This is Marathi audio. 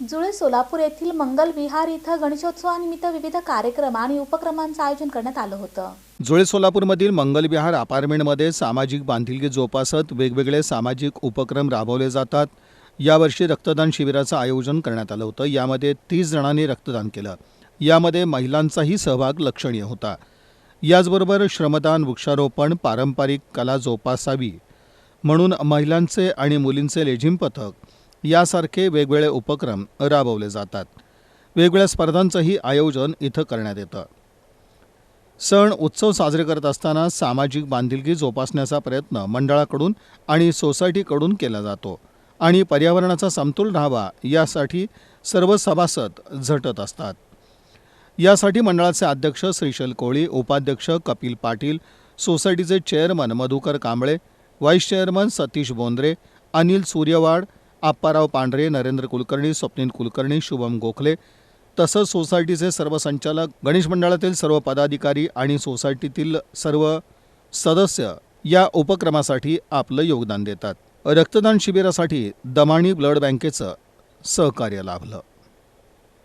जुळे सोलापूर येथील मंगल विहार इथं गणेशोत्सवानिमित्त विविध कार्यक्रम आणि उपक्रमांचं आयोजन करण्यात आलं होतं. जुळे सोलापूरमधील मंगलविहार अपार्टमेंटमध्ये सामाजिक बांधिलकी जोपासत वेगवेगळे सामाजिक उपक्रम राबवले जातात. यावर्षी रक्तदान शिबिराचं आयोजन करण्यात आलं होतं. यामध्ये तीस जणांनी रक्तदान केलं. यामध्ये महिलांचाही सहभाग लक्षणीय होता. याचबरोबर श्रमदान वृक्षारोपण पारंपरिक कला जोपासावी म्हणून महिलांचे आणि मुलींचे लेझिम पथक यासारखे वेगवेगळे उपक्रम राबवले जातात. वेगवेगळ्या स्पर्धांचंही आयोजन इथं करण्यात येतं. सण उत्सव साजरे करत असताना सामाजिक बांधिलकी जोपासण्याचा प्रयत्न मंडळाकडून आणि सोसायटीकडून केला जातो आणि पर्यावरणाचा समतोल राहावा यासाठी सर्व सभासद झटत असतात. यासाठी मंडळाचे अध्यक्ष श्रीशैल कोळी उपाध्यक्ष कपिल पाटील सोसायटीचे chairman Madhukar Kamble vice chairman Satish Bondre Anil Suryawad Apparao Pandhare Narendra Kulkarni Swapnil Kulkarni Shubham Gokhale तसंच सोसायटीचे सर्व संचालक गणेश मंडळातील सर्व पदाधिकारी आणि सोसायटीतील सर्व सदस्य या उपक्रमासाठी आपलं योगदान देतात. रक्तदान शिबिरासाठी दमाणी ब्लड बँकेचं सहकार्य लाभलं.